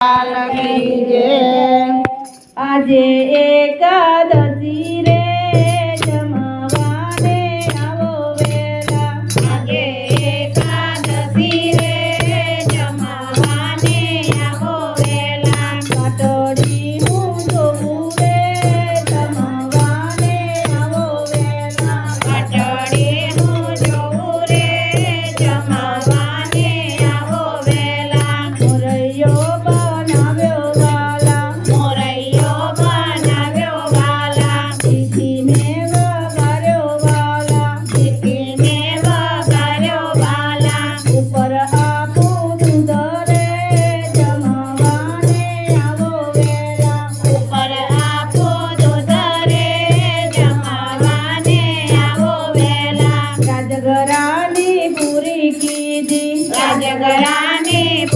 લાલ એ. આજે राजगरा में